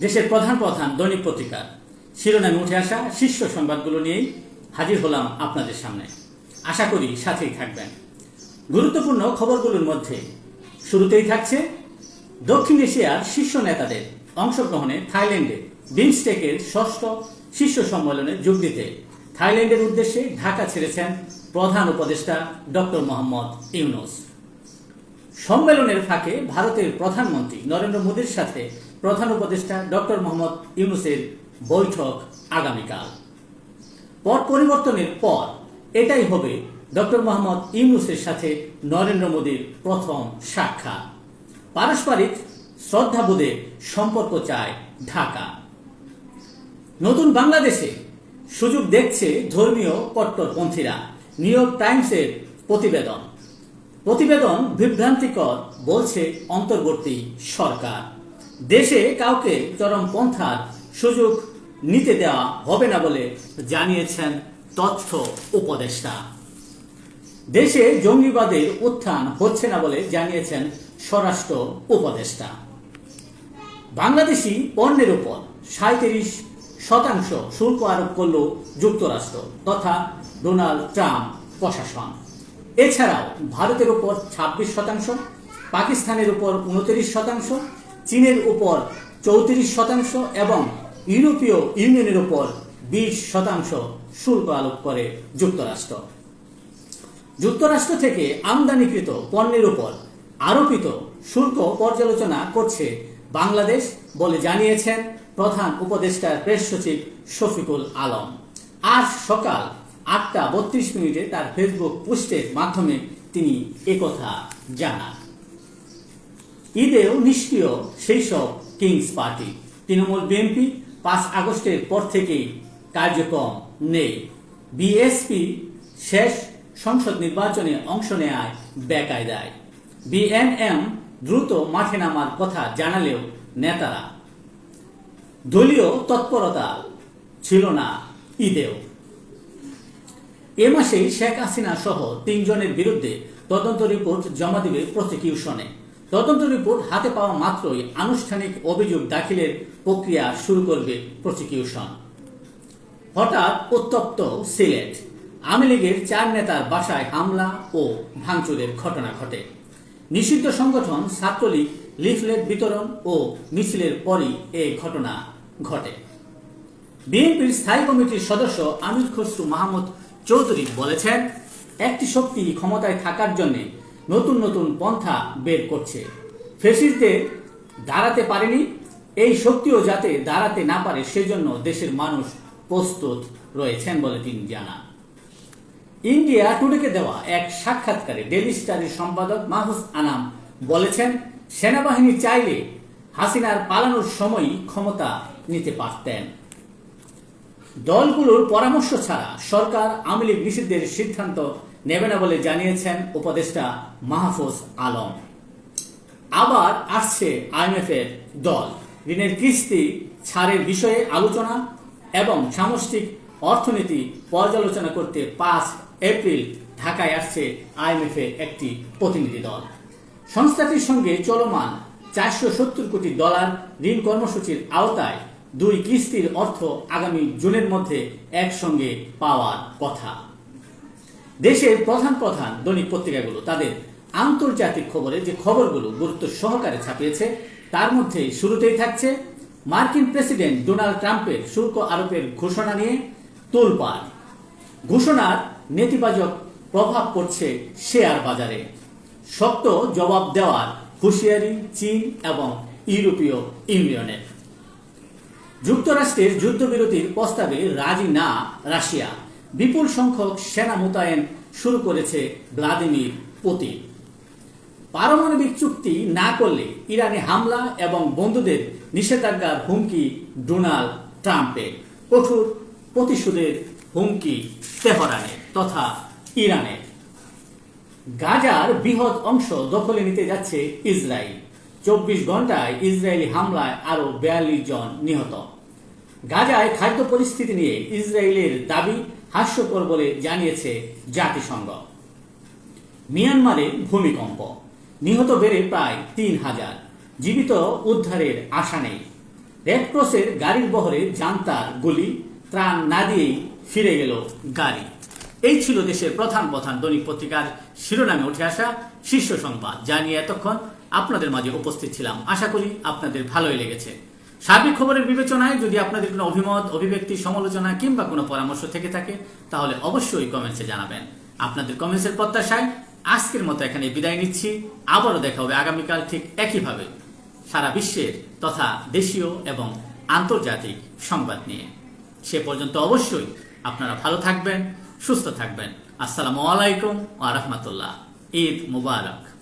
দেশের প্রধান প্রধান দৈনিক পত্রিকা। শিরোনামে উঠে আসা শীর্ষ সংবাদগুলো নিয়েই হাজির হলাম আপনাদের সামনে। আশা করি সাথেই থাকবেন। গুরুত্বপূর্ণ খবরগুলোর মধ্যে শুরুতেই থাকছে, দক্ষিণ এশিয়ার শীর্ষ নেতাদের অংশগ্রহণে থাইল্যান্ডে বিমস্টেকের ষষ্ঠ শীর্ষ সম্মেলনে যোগ দিতে। থাইল্যান্ডের উদ্দেশ্যে ঢাকা ছেড়েছেন প্রধান উপদেষ্টা ডক্টর মোহাম্মদ ইউনুস। সম্মেলনের ফাঁকে ভারতের প্রধানমন্ত্রী নরেন্দ্র মোদীর সাথে প্রধান উপদেষ্টা ডক্টর মোহাম্মদ ইউনুসের বৈঠক আগামীকাল। পট পরিবর্তনের পর এটাই হবে ডক্টর মোহাম্মদ ইউনুসের সাথে নরেন্দ্র মোদীর প্রথম সাক্ষাৎ। পারস্পরিক শ্রদ্ধাবোধে সম্পর্ক চায় ঢাকা। নতুন বাংলাদেশে সুযোগ দেখছে ধর্মীয় কট্টরপন্থীরা, নিউ ইয়র্ক টাইমসের প্রতিবেদন। প্রতিবেদন বিভ্রান্তিকর বলছে অন্তর্বর্তী সরকার। দেশে কাউকে চরমপন্থার সুযোগ নিতে দেওয়া হবে না বলে জানিয়েছেন তথ্য উপদেষ্টা। দেশে জঙ্গিবাদের উত্থান হচ্ছে না বলে জানিয়েছেন স্বরাষ্ট্র উপদেষ্টা। বাংলাদেশি পণ্যের উপর সাঁত্রিশ শতাংশ শুল্ক আরোপ করল যুক্তরাষ্ট্র তথা ডোনাল্ড ট্রাম্প প্রশাসন। এছাড়াও ভারতের উপর ২৬ শতাংশ, পাকিস্তানের উপর উনত্রিশ শতাংশ চীনের উপর চৌত্রিশ শতাংশ এবং ইউরোপীয় ইউনিয়নের উপর বিশ শতাংশ শুল্ক আরোপ করে যুক্তরাষ্ট্র। যুক্তরাষ্ট্র থেকে আমদানিকৃত পণ্যের উপর আরোপিত শুল্ক পর্যালোচনা করছে বাংলাদেশ বলে জানিয়েছেন প্রধান উপদেষ্টার প্রেস সচিব শফিকুল আলম। আজ সকাল আটটা বত্রিশ মিনিটে তার ফেসবুক পোস্টের মাধ্যমে তিনি একথা জানান। ঈদেও নিষ্ক্রিয় সেই সব কিংস পার্টি। তৃণমূল বিএনপি পাঁচ আগস্টের পর থেকেই কার্যক্রম নেই। বিএসপি শেষ সংসদ নির্বাচনে অংশ নেয় বেকায়দায়। বিএনএম দ্রুত মাঠে নামার কথা জানালেও নেতারা। দলীয় তৎপরতা ছিল না ঈদেও। এ মাসেই শেখ হাসিনা সহ তিনজনের বিরুদ্ধে তদন্ত রিপোর্ট জমা দিবে প্রসিকিউশনে। তদন্ত রিপোর্ট হাতে পাওয়া মাত্রই আনুষ্ঠানিক অভিযোগ দাখিলের প্রক্রিয়া শুরু করবে প্রসিকিউশন। হঠাৎ উত্তপ্ত সিলেট। আওয়ামী লীগের চার নেতার বাসায় হামলা ও ভাঙচুরের ঘটনা ঘটে। নিষিদ্ধ সংগঠন ছাত্রলীগ, লিফলেট বিতরণ ও মিছিলের পরই এই ঘটনা ঘটে। বিএনপির স্থায়ী কমিটির সদস্য আমির খসরু মাহমুদ চৌধুরী বলেছেন, একটি শক্তি ক্ষমতায় থাকার জন্য নতুন নতুন পন্থা বের করছে। ফেসিসদের দাঁড়াতে পারেনি, এই শক্তিও যাতে দাঁড়াতে না পারে, সেজন্য দেশের মানুষ প্রস্তুত রয়েছেন বলে তিনি জানান। ইন্ডিয়া টুডেকে দেওয়া এক সাক্ষাৎকারে ডেলি স্টারের সম্পাদক মাহুস আনাম বলেছেন, সেনাবাহিনী চাইলে হাসিনার পালানোর সময়ই ক্ষমতা নিতে পারতেন। দলগুলোর পরামর্শ ছাড়া সরকার আওয়ামী লীগ নিষিদ্ধের সিদ্ধান্ত নেবে না বলে জানিয়েছেন উপদেষ্টা মাহফুজ আলম। আবার আসছে আইএমএফ এর দল। ঋণের কিস্তি, ছাড়ের বিষয়ে আলোচনা এবং সামষ্টিক অর্থনীতি পর্যালোচনা করতে পাঁচ এপ্রিল ঢাকায় আসছে আইএমএফ এর একটি প্রতিনিধি দল। সংস্থাটির সঙ্গে চলমান চারশো সত্তর কোটি ডলার ঋণ কর্মসূচির আওতায় দুই কিস্তির অর্থ আগামী জুনের মধ্যে একসঙ্গে পাওয়ার কথা। দেশের প্রধান প্রধান দৈনিক পত্রিকাগুলো, তাদের আন্তর্জাতিক খবরে যে খবরগুলো গুরুত্ব সহকারে ছাপিয়েছে, তার মধ্যে শুরুতেই থাকছে মার্কিন প্রেসিডেন্ট ডোনাল্ড ট্রাম্পের শুল্ক আরোপের ঘোষণা নিয়ে তোলপাড়। ঘোষণার নেতিবাচক প্রভাব পড়ছে শেয়ার বাজারে। শক্ত জবাব দেওয়ার হুঁশিয়ারি চীন এবং ইউরোপীয় ইউনিয়নের। যুক্তরাষ্ট্রের যুদ্ধবিরতির প্রস্তাবে রাজি না রাশিয়া। বিপুল সংখ্যক সেনা মোতায়েন শুরু করেছে ভ্লাদিমির পুতিন। পারমাণবিক চুক্তি না করলে ইরানে হামলা এবং বন্ধুদের নিষেধাজ্ঞার হুমকি ডোনাল্ড ট্রাম্পের। কঠোর প্রতিশোধের হুমকি তেহরানের তথা ইরানের গাজার বৃহৎ অংশ দখলে নিতে যাচ্ছে ইসরায়েল। চব্বিশ ঘন্টায় ইসরায়েলি হামলায় আরও বিয়াল্লিশ জন নিহত। গাজায় খাদ্য পরিস্থিতি নিয়ে ইসরায়েলের দাবি হাস্যকর বলে জানিয়েছে জাতিসংঘ। মিয়ানমারে ভূমিকম্প। নিহত বেড়ে প্রায় তিন হাজার। জীবিত উদ্ধারের আশা নেই। রেড ক্রসের গাড়ির বহরে জান্তার গুলি, ত্রাণ না দিয়েই ফিরে গেল গাড়ি। এই ছিল দেশের প্রধান প্রধান দৈনিক পত্রিকার শিরোনামে উঠে আসা শীর্ষ সংবাদ। যা নিয়ে এতক্ষণ আপনাদের মাঝে উপস্থিত ছিলাম। আশা করি আপনাদের ভালোই লেগেছে। সার্বিক খবরের বিবেচনায় যদি আপনাদের কোনো অভিমত, অভিব্যক্তি, সমালোচনা কিংবা কোনো পরামর্শ থেকে থাকে, তাহলে অবশ্যই কমেন্টসে জানাবেন। আপনাদের কমেন্টসের প্রত্যাশায় আজকের মতো এখানে বিদায় নিচ্ছি। আবারও দেখা হবে আগামীকাল ঠিক একইভাবে সারা বিশ্বের তথা দেশীয় এবং আন্তর্জাতিক সংবাদ নিয়ে। সে পর্যন্ত অবশ্যই আপনারা ভালো থাকবেন, সুস্থ থাকবেন। আসসালামু আলাইকুম আ রহমতুল্লাহ। ঈদ মুবারক।